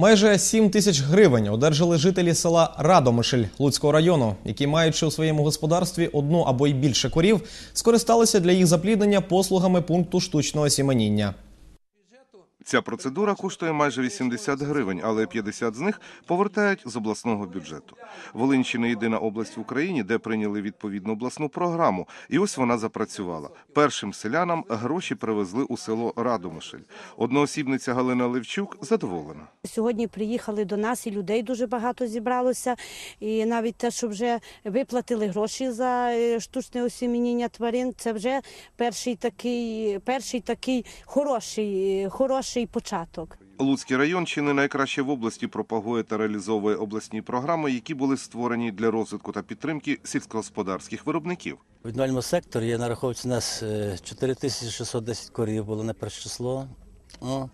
Майже 7 тисяч гривень одержали жителі села Радомишль Луцького району, які, маючи у своєму господарстві одну або й більше корів, скористалися для їх запліднення послугами пункту штучного сіменіння. Ця процедура коштує майже 80 гривень, але 50 з них повертають з обласного бюджету. Волинщина єдина область в Україні, де прийняли відповідну обласну програму, і ось вона запрацювала. Першим селянам гроші привезли у село Радомишль. Одноосібниця Галина Левчук задоволена. Сьогодні приїхали до нас і людей дуже багато зібралося. І навіть те, що вже виплатили гроші за е, штучне осіміння тварин, це вже перший такий, перший такий хороший, е, хороший початок. Луцький район чи не найкраще в області пропагує та реалізовує обласні програми, які були створені для розвитку та підтримки сільськогосподарських виробників. В відмальному секторі є нараховується у нас е, 4610 корів було на перше число. О,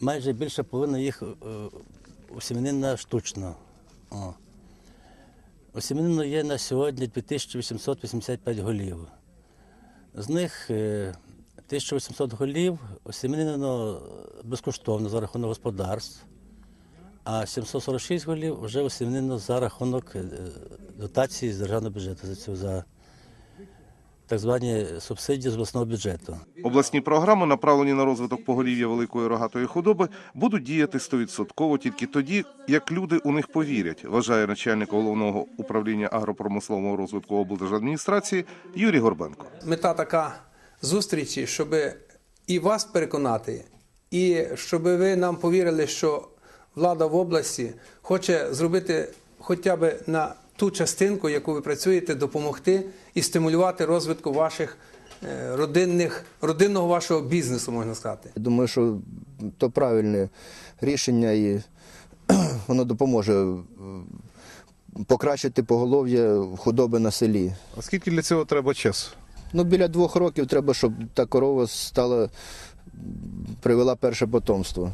майже більше половини їх е, осіменинна штучно. О. Осіменинно є на сьогодні 2885 голів. З них е, 1800 голів осіменинно безкоштовно за рахунок господарств, а 746 голів вже осіменинно за рахунок е, дотації з державного бюджету за цю за так звані субсидії з обласного бюджету. Обласні програми, направлені на розвиток поголів'я великої рогатої худоби, будуть діяти 100% тільки тоді, як люди у них повірять, вважає начальник головного управління агропромислового розвитку облдержадміністрації Юрій Горбенко. мета така зустрічі, щоб і вас переконати, і щоб ви нам повірили, що влада в області хоче зробити хоча б на ту частинку, яку ви працюєте, допомогти і стимулювати розвитку ваших е, родинних, родинного вашого бізнесу, можна сказати. Я думаю, що то правильне рішення і воно допоможе е, покращити поголов'я худоби на селі. А скільки для цього треба часу? Ну, біля двох років треба, щоб та корова стала, привела перше потомство.